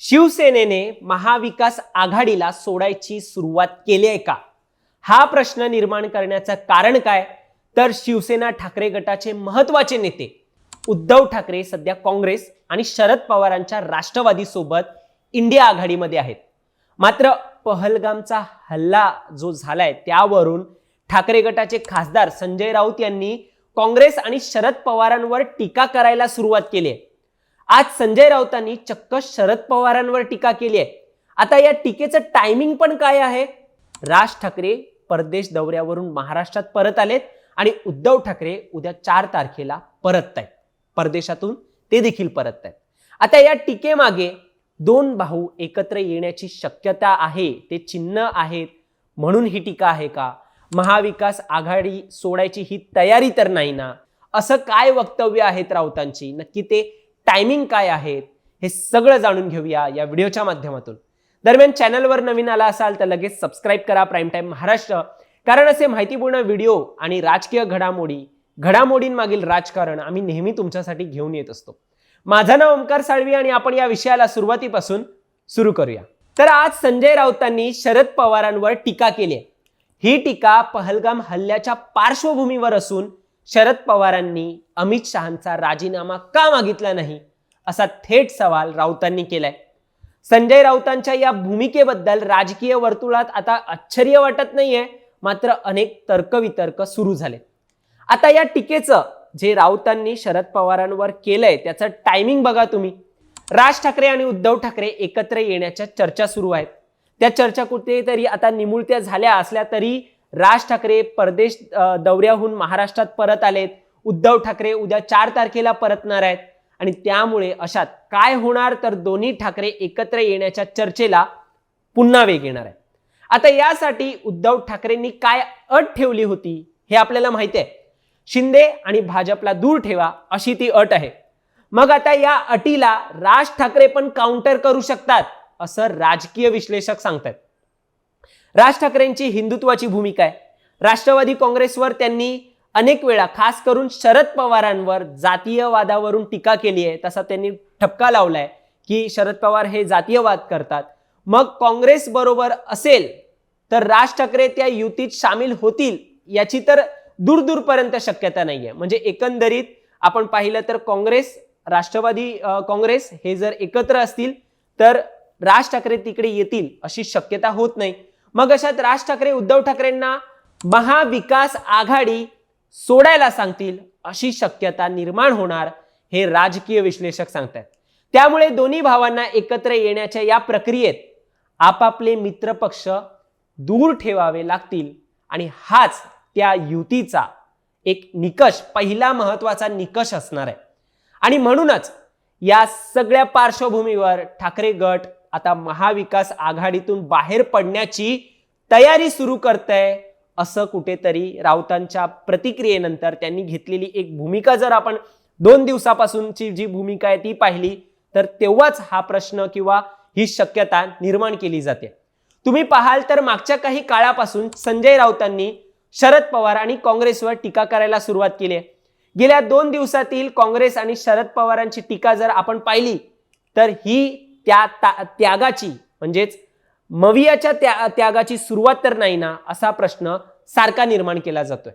शिवसेनेने महाविकास आघाडीला सोडायची सुरुवात केली आहे का? हा प्रश्न निर्माण करण्याचं कारण काय? तर शिवसेना ठाकरे गटाचे महत्त्वाचे नेते उद्धव ठाकरे सध्या काँग्रेस आणि शरद पवारांच्या राष्ट्रवादी सोबत इंडिया आघाडीमध्ये आहेत. मात्र पहलगामचा हल्ला जो झालाय त्यावरून ठाकरे गटाचे खासदार संजय राऊत यांनी काँग्रेस आणि शरद पवारांवर टीका करायला सुरुवात केली आहे. आज संजय राऊतांनी चक्क शरद पवारांवर टीका केली आहे. आता या टीकेचं टायमिंग पण काय आहे? राज ठाकरे परदेश दौऱ्यावरून महाराष्ट्रात परत आलेत आणि उद्धव ठाकरे उद्या चार तारखेला परत आहेत परदेशातून ते देखील परत आहेत आता या टीकेमागे दोन भाऊ एकत्र येण्याची शक्यता आहे ते चिन्ह आहेत म्हणून ही टीका आहे का? महाविकास आघाडी सोडायची ही तयारी तर नाही ना? असं काय वक्तव्य आहेत राऊतांची? नक्की ते टायमिंग काय आहेत हे सगळं जाणून घेऊया या व्हिडिओच्या माध्यमातून. दरम्यान चॅनलवर नवीन आला असाल तर लगेच सबस्क्राईब करा प्राईम टाईम महाराष्ट्र. कारण असे माहितीपूर्ण व्हिडिओ आणि राजकीय घडामोडी घडामोडींमागील राजकारण आम्ही नेहमी तुमच्यासाठी घेऊन येत असतो. माझं नाव ओमकार साळवी आणि आपण या विषयाला सुरुवातीपासून सुरू करूया. तर आज संजय राऊतांनी शरद पवारांवर टीका केली ही टीका पहलगाम हल्ल्याच्या पार्श्वभूमीवर असून शरद पवारांनी अमित शहांचा राजीनामा का मागितला नाही असा थेट सवाल राऊतांनी केलाय. संजय राऊतांच्या या भूमिकेबद्दल राजकीय वर्तुळात आता आश्चर्य वाटत नाहीये मात्र अनेक तर्कवितर्क सुरू झाले. आता या टीकेचं जे राऊतांनी शरद पवारांवर केलंय त्याचं टायमिंग बघा तुम्ही. राज ठाकरे आणि उद्धव ठाकरे एकत्र येण्याच्या चर्चा सुरू आहेत. त्या चर्चा कुठेतरी आता निमुळत्या झाल्या असल्या तरी राज ठाकरे परदेश दौऱ्याहून महाराष्ट्रात परत आलेत. उद्धव ठाकरे उद्या चार तारखेला परतणार आहेत. आणि त्यामुळे अशात काय होणार तर दोन्ही ठाकरे एकत्र येण्याच्या चर्चेला पुन्हा वेग येणार आहे. आता यासाठी उद्धव ठाकरेंनी काय अट ठेवली होती हे आपल्याला माहिती आहे. शिंदे आणि भाजपला दूर ठेवा अशी ती अट आहे. मग आता या अटीला राज ठाकरे पण काउंटर करू शकतात असं राजकीय विश्लेषक सांगतात राज ठाकरेंची हिंदुत्वाची भूमिका आहे. राष्ट्रवादी काँग्रेसवर त्यांनी अनेक वेळा खास करून शरद पवारांवर जातीयवादावरून टीका केली आहे. तसा त्यांनी ठपका लावलाय की शरद पवार हे जातीयवाद करतात. मग काँग्रेस बरोबर असेल तर राज ठाकरे त्या युतीत सामील होतील याची तर दूर दूरपर्यंत शक्यता नाहीये. म्हणजे एकंदरीत आपण पाहिलं तर काँग्रेस राष्ट्रवादी काँग्रेस हे जर एकत्र असतील तर राज ठाकरे तिकडे येतील अशी शक्यता होत नाही. मग अशात राज ठाकरे उद्धव ठाकरेंना महाविकास आघाडी सोडायला सांगतील अशी शक्यता निर्माण होणार हे राजकीय विश्लेषक सांगतात त्यामुळे दोन्ही भावांना एकत्र येण्याच्या या प्रक्रियेत आपापले मित्रपक्ष दूर ठेवावे लागतील आणि हाच त्या युतीचा एक निकष पहिला महत्त्वाचा निकष असणार आहे. आणि म्हणूनच या सगळ्या पार्श्वभूमीवर ठाकरे गट आता महाविकास आघाडीतून बाहेर पडण्याची तयारी सुरू करतंय असं कुठेतरी राऊतांच्या प्रतिक्रियेनंतर त्यांनी घेतलेली एक भूमिका. जर आपण दोन दिवसापासूनची जी भूमिका आहे ती पाहिली तर तेव्हाच हा प्रश्न किंवा ही शक्यता निर्माण केली जाते. तुम्ही पाहाल तर मागच्या काही काळापासून संजय राऊतांनी शरद पवार आणि काँग्रेसवर टीका करायला सुरुवात केली आहे. गेल्या दोन दिवसातील काँग्रेस आणि शरद पवारांची टीका जर आपण पाहिली तर ही त्या त्यागाची म्हणजेच मवियाच्या त्या त्यागाची सुरुवात तर नाही ना असा प्रश्न सारखा निर्माण केला जातोय.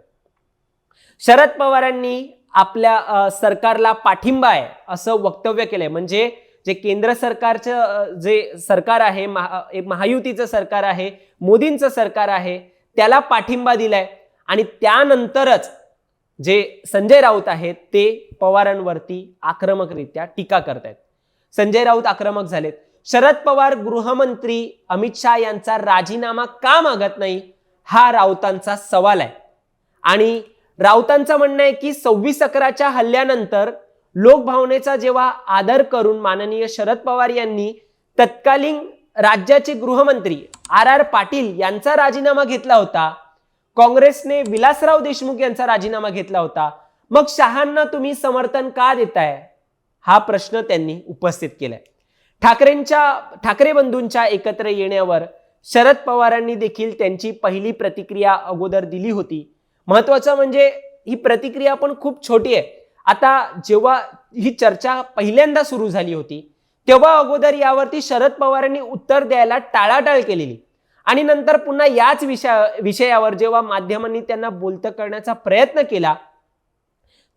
शरद पवारांनी आपल्या सरकारला पाठिंबा आहे असं वक्तव्य केलंय. म्हणजे जे केंद्र सरकारचं जे सरकार आहे महा महायुतीचं सरकार आहे मोदींचं सरकार आहे त्याला पाठिंबा दिलाय. आणि त्यानंतरच जे संजय राऊत आहेत ते पवारांवरती आक्रमकरित्या टीका करतायत. संजय राऊत आक्रमक झालेत. शरद पवार गृहमंत्री अमित शहा यांचा राजीनामा का मागत नाही हा राऊतांचा सवाल आहे. आणि राऊतांचं म्हणणं आहे की सव्वीस अकराच्या हल्ल्यानंतर लोकभावनेचा जेव्हा आदर करून माननीय शरद पवार यांनी तत्कालीन राज्याचे गृहमंत्री आर आर पाटील यांचा राजीनामा घेतला होता काँग्रेसने विलासराव देशमुख यांचा राजीनामा घेतला होता मग शहांना तुम्ही समर्थन का देताय? हा प्रश्न त्यांनी उपस्थित केलाय. ठाकरेंच्या ठाकरे बंधूंच्या एकत्र येण्यावर शरद पवारांनी देखील त्यांची पहिली प्रतिक्रिया अगोदर दिली होती. महत्वाचं म्हणजे ही प्रतिक्रिया पण खूप छोटी आहे. आता जेव्हा ही चर्चा पहिल्यांदा सुरू झाली होती तेव्हा अगोदर यावरती शरद पवारांनी उत्तर द्यायला टाळाटाळ केलेली. आणि नंतर पुन्हा याच विषया विषयावर जेव्हा माध्यमांनी त्यांना बोलतं करण्याचा प्रयत्न केला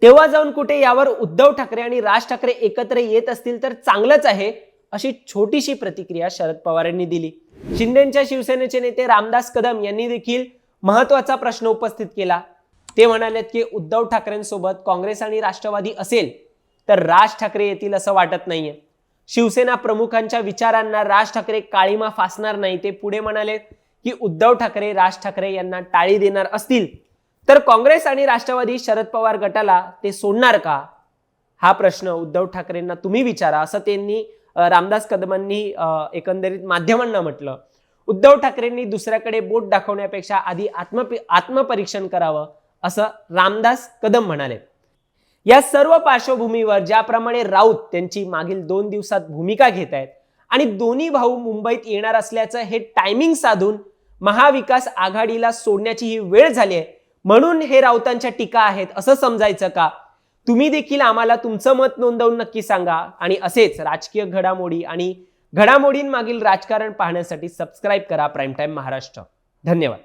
तेव्हा जाऊन कुठे यावर उद्धव ठाकरे आणि राज ठाकरे एकत्र येत असतील तर चांगलंच आहे अशी छोटीशी प्रतिक्रिया शरद पवारांनी दिली. शिंदेच्या शिवसेनेचे नेते रामदास कदम यांनी देखील महत्त्वाचा प्रश्न उपस्थित केला. ते म्हणालेत की उद्धव ठाकरेंसोबत काँग्रेस आणि राष्ट्रवादी असेल तर राज ठाकरे येतील असं वाटत नाहीये. शिवसेना प्रमुखांच्या विचारांना राज ठाकरे काळीमा फासणार नाही ते पुढे म्हणाले की उद्धव ठाकरे राज ठाकरे यांना टाळी देणार असतील. तर काँग्रेस आणि राष्ट्रवादी शरद पवार गटाला ते सोडणार का? हा प्रश्न उद्धव ठाकरेंना तुम्ही विचारा असं त्यांनी रामदास कदमांनी एकंदरीत माध्यमांना म्हटलं. उद्धव ठाकरेंनी दुसऱ्याकडे बोट दाखवण्यापेक्षा आधी आत्म आत्मपरीक्षण करावं असं रामदास कदम म्हणाले. या सर्व पार्श्वभूमीवर ज्याप्रमाणे राऊत त्यांची मागील दोन दिवसात भूमिका घेत आहेत आणि दोन्ही भाऊ मुंबईत येणार असल्याचं हे टायमिंग साधून महाविकास आघाडीला सोडण्याची ही वेळ झाली आहे म्हणून हे राऊतांच्या टीका आहेत असं समजायचं का? तुम्ही देखील आम्हाला तुमचं मत नोंदवून नक्की सांगा. आणि असेच राजकीय घडामोडी आणि घडामोडींमागील राजकारण पाहण्यासाठी सबस्क्राईब करा प्राईम टाईम महाराष्ट्र. धन्यवाद.